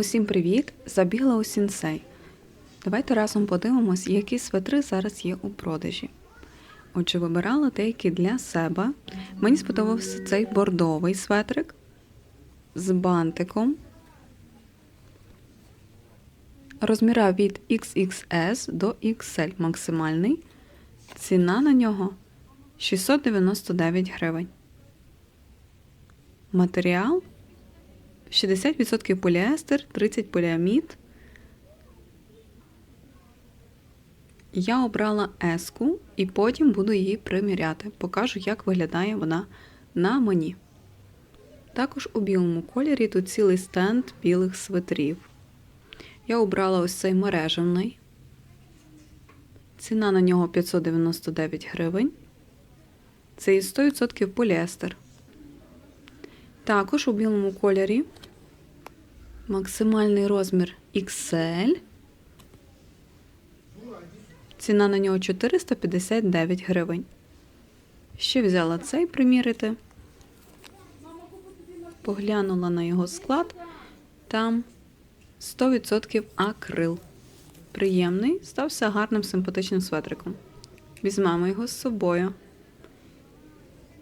Усім привіт! Забігла у сінсей. Давайте разом подивимось, які светри зараз є у продажі. Отже, вибирала деякі для себе. Мені сподобався цей бордовий светрик з бантиком. Розміра від XXS до XL максимальний. Ціна на нього 699 гривень. Матеріал 60% поліестер, 30 поліамід. Я обрала еску і потім буду її приміряти. Покажу, як виглядає вона на мені. Також у білому кольорі тут цілий стенд білих свитрів. Я обрала ось цей мережевний. Ціна на нього 599 гривень. Це і 100% поліестер. Також у білому кольорі максимальний розмір XL. Ціна на нього 459 гривень. Ще взяла цей примірити. Поглянула на його склад. Там 100% акрил. Приємний, стався гарним симпатичним светриком. Візьмемо його з собою.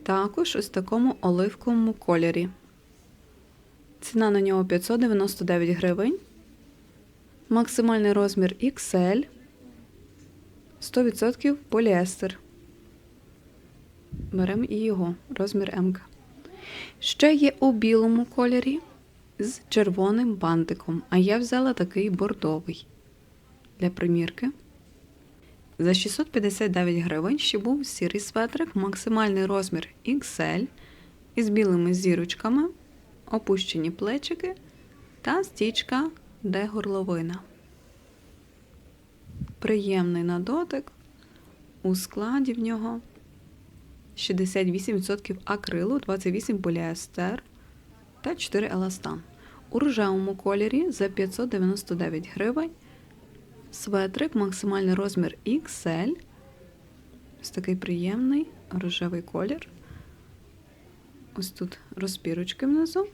Також ось такому оливковому кольорі. Ціна на нього 599 гривень. Максимальний розмір XL. 100% поліестер. Беремо і його, розмір М. Ще є у білому кольорі з червоним бантиком, а я взяла такий бордовий для примірки. За 659 гривень ще був сірий светрик, максимальний розмір XL із білими зірочками, опущені плечики та стічка, де горловина. Приємний на дотик. У складі в нього 68% акрилу, 28 поліестер та 4 еластан. У рожевому кольорі за 599 гривень. Светрик, максимальний розмір XL. Ось такий приємний рожевий колір. Ось тут розпірочки внизу.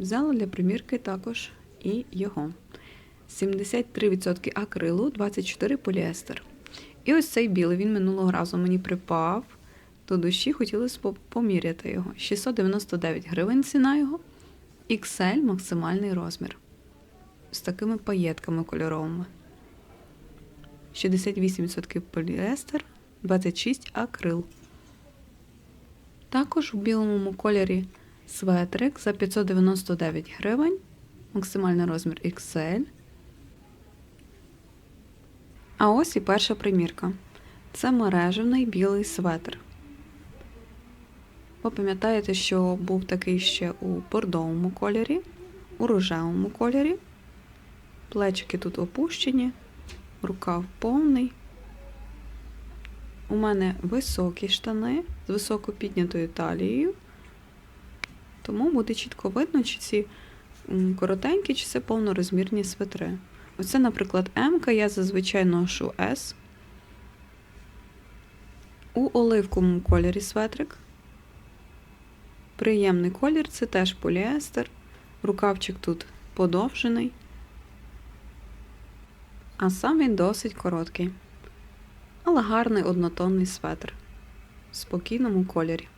Взяла для примірки також і його. 73% акрилу, 24 поліестер. І ось цей білий, він минулого разу мені припав до душі, хотілося поміряти його. 699 гривень ціна його. XL максимальний розмір. З такими паєтками кольоровими. 68% поліестер, 26 акрил. Також у білому кольорі светрик за 599 гривень. Максимальний розмір XL. А ось і перша примірка. Це мережевний білий светр. Ви пам'ятаєте, що був такий ще у бордовому кольорі, у рожевому кольорі. Плечики тут опущені, рукав повний. У мене високі штани з високо піднятою талією, тому буде чітко видно, чи ці коротенькі, чи це повнорозмірні свитри. Оце, наприклад, М, я зазвичай ношу С. У оливковому кольорі светрик. Приємний колір це теж поліестер. Рукавчик тут подовжений. А сам він досить короткий. Але гарний однотонний светр в спокійному кольорі.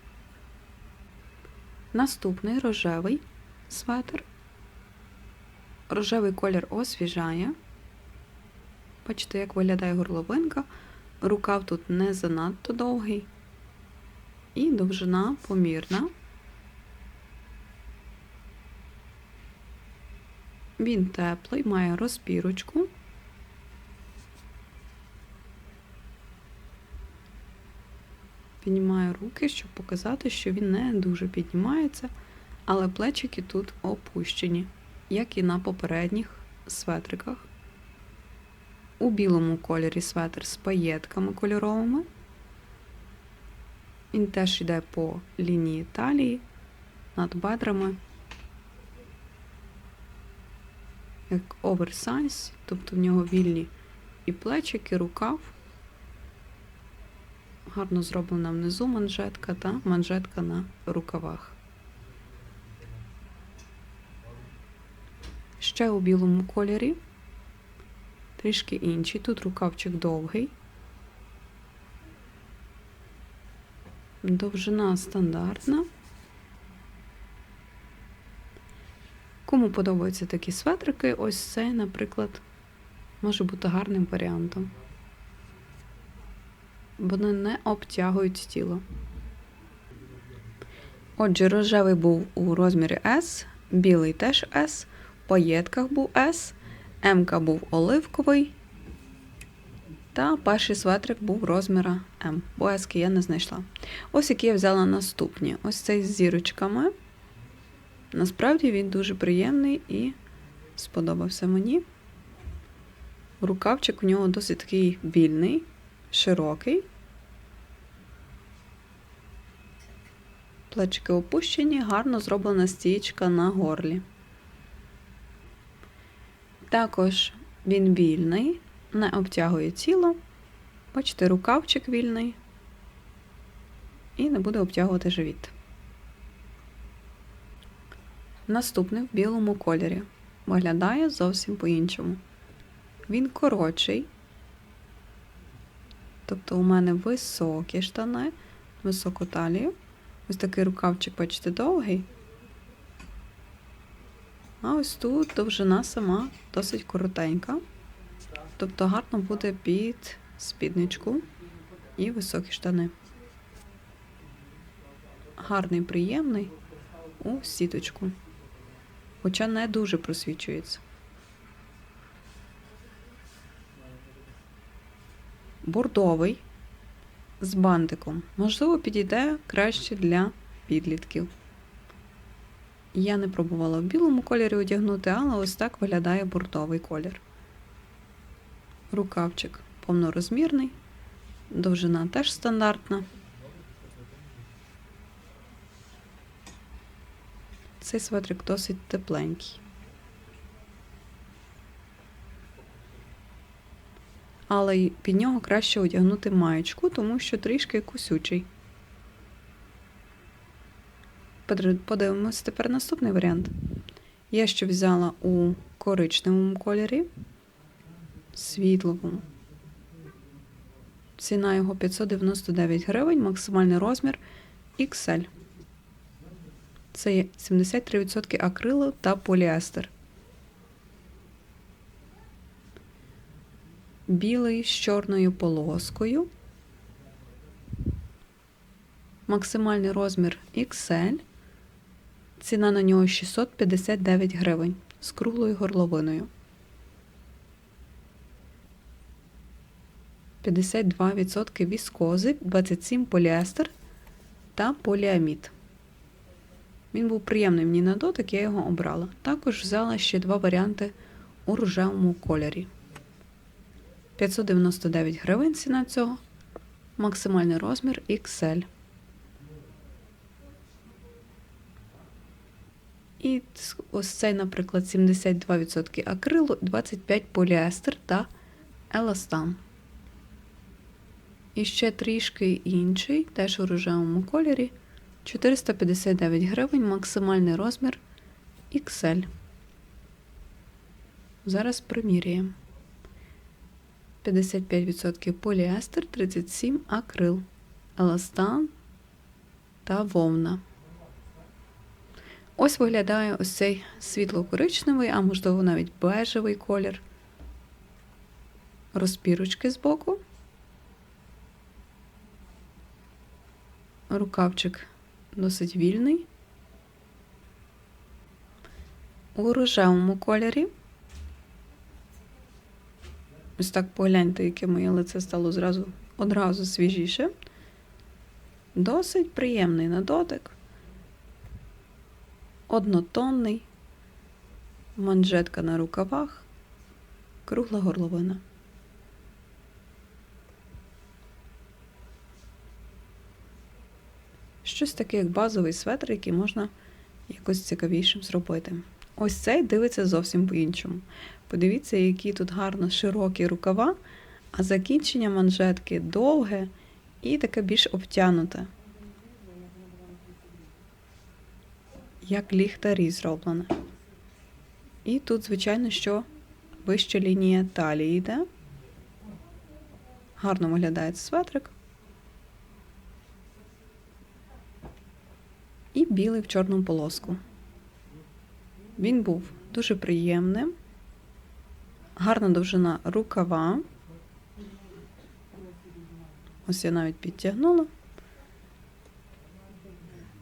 Наступний рожевий светр. Рожевий колір освіжає. Бачите, як виглядає горловинка. Рукав тут не занадто довгий. І довжина помірна. Він теплий, має розпірочку. Піднімаю руки, щоб показати, що він не дуже піднімається, але плечики тут опущені як і на попередніх светриках. У білому кольорі светр з паєтками кольоровими. Він теж йде по лінії талії над бедрами, як оверсайз, тобто в нього вільні і плечики, і рукав. Гарно зроблена внизу манжетка та манжетка на рукавах. Ще у білому кольорі. Трішки інший. Тут рукавчик довгий. Довжина стандартна. Кому подобаються такі светрики, ось цей, наприклад, може бути гарним варіантом. Вони не обтягують тіло. Отже, рожевий був у розмірі S, білий теж S, в паєтках був S, М був оливковий. Та перший светрик був розміра М, бо S я не знайшла. Ось які я взяла наступні. Ось цей з зірочками. Насправді він дуже приємний і сподобався мені. Рукавчик у нього досить такий вільний, широкий. Плечики опущені, гарно зроблена стічка на горлі. Також він вільний, не обтягує тіло. Бачите, рукавчик вільний і не буде обтягувати живіт. Наступний в білому кольорі. Виглядає зовсім по-іншому. Він коротший, тобто у мене високі штани, високу талію. Ось такий рукавчик, бачите, довгий. А ось тут довжина сама досить коротенька. Тобто гарно буде під спідничку і високі штани. Гарний, приємний у сіточку. Хоча не дуже просвічується. Бордовий з бантиком. Можливо, підійде краще для підлітків. Я не пробувала в білому кольорі одягнути, але ось так виглядає бордовий колір. Рукавчик повнорозмірний, довжина теж стандартна. Цей светрик досить тепленький. Але під нього краще одягнути маєчку, тому що трішки кусючий. Подивимось тепер наступний варіант. Я ще взяла у коричневому кольорі, світловому. Ціна його 599 гривень, максимальний розмір XL. Це є 73% акрилу та поліестер. Білий з чорною полоскою. Максимальний розмір XL. Ціна на нього 659 гривень з круглою горловиною. 52% віскози, 27 поліестер та поліамід. Він був приємний мені на дотик, я його обрала. Також взяла ще два варіанти у рожевому кольорі. 599 гривень ціна цього. Максимальний розмір XL. І ось цей, наприклад, 72% акрилу, 25 поліестер та еластан. І ще трішки інший, теж у рожевому кольорі. 459 гривень, максимальний розмір XL. Зараз приміряємо. 55% поліестер, 37 акрил, еластан та вовна. Ось виглядає ось цей світло-коричневий, а можливо навіть бежевий колір. Розпірочки збоку. Рукавчик досить вільний. У рожевому кольорі. Ось так погляньте, яке моє лице стало зразу одразу свіжіше. Досить приємний на дотик. Однотонний, манжетка на рукавах, кругла горловина. Щось таке, як базовий светр, який можна якось цікавішим зробити. Ось цей дивиться зовсім по-іншому. Подивіться, які тут гарно широкі рукава, а закінчення манжетки довге і таке більш обтянуте. Як ліхтарі зроблене. І тут, звичайно, що вища лінія талії йде. Гарно виглядає светрик. І білий в чорному полоску. Він був дуже приємним. Гарна довжина рукава. Ось я навіть підтягнула.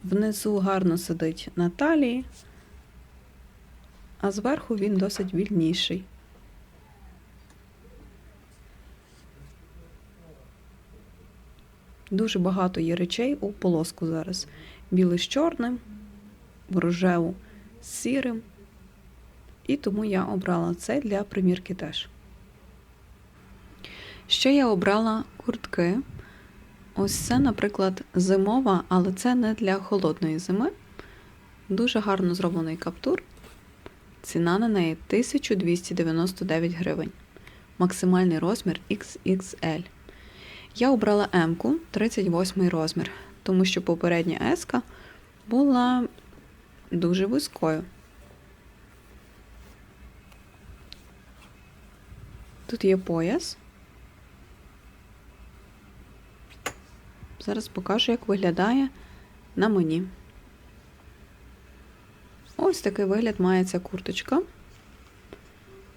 Внизу гарно сидить на талії, а зверху він досить вільніший. Дуже багато є речей у полоску зараз. Білий з чорним, рожеву з сірим. І тому я обрала це для примірки теж. Ще я обрала куртки. Ось це, наприклад, зимова, але це не для холодної зими. Дуже гарно зроблений каптур. Ціна на неї 1299 гривень. Максимальний розмір XXL. Я обрала М-ку 38 розмір, тому що попередня S була дуже вузькою. Тут є пояс. Зараз покажу, як виглядає на мені. Ось такий вигляд має ця курточка.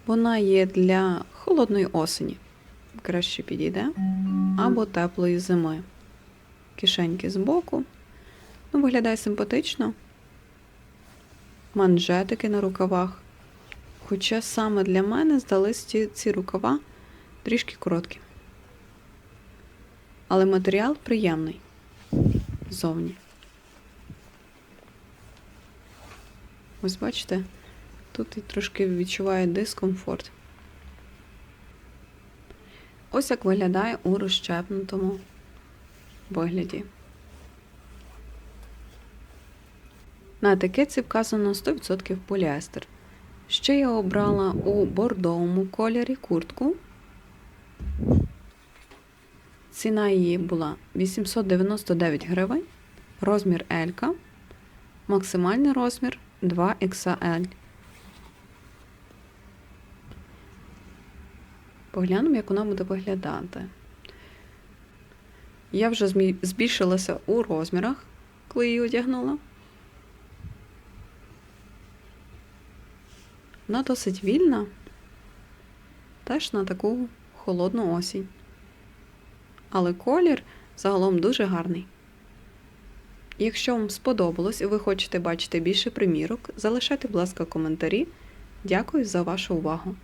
Вона є для холодної осені. Краще підійде. Або теплої зими. Кишеньки збоку. Ну, виглядає симпатично. Манжетики на рукавах. Хоча саме для мене здались ці, ці рукава трішки короткі. Але матеріал приємний зовні. Ось бачите, тут і трошки відчуває дискомфорт. Ось як виглядає у розщепнутому вигляді. На етикетці вказано 100% поліестер. Ще я обрала у бордовому кольорі куртку. Ціна її була 899 гривень, розмір L, максимальний розмір 2XL. Поглянемо, як вона буде виглядати. Я вже збільшилася у розмірах, коли її одягнула. Вона досить вільна, теж на таку холодну осінь. Але колір загалом дуже гарний. Якщо вам сподобалось і ви хочете бачити більше примірок, залишайте, будь ласка, коментарі. Дякую за вашу увагу!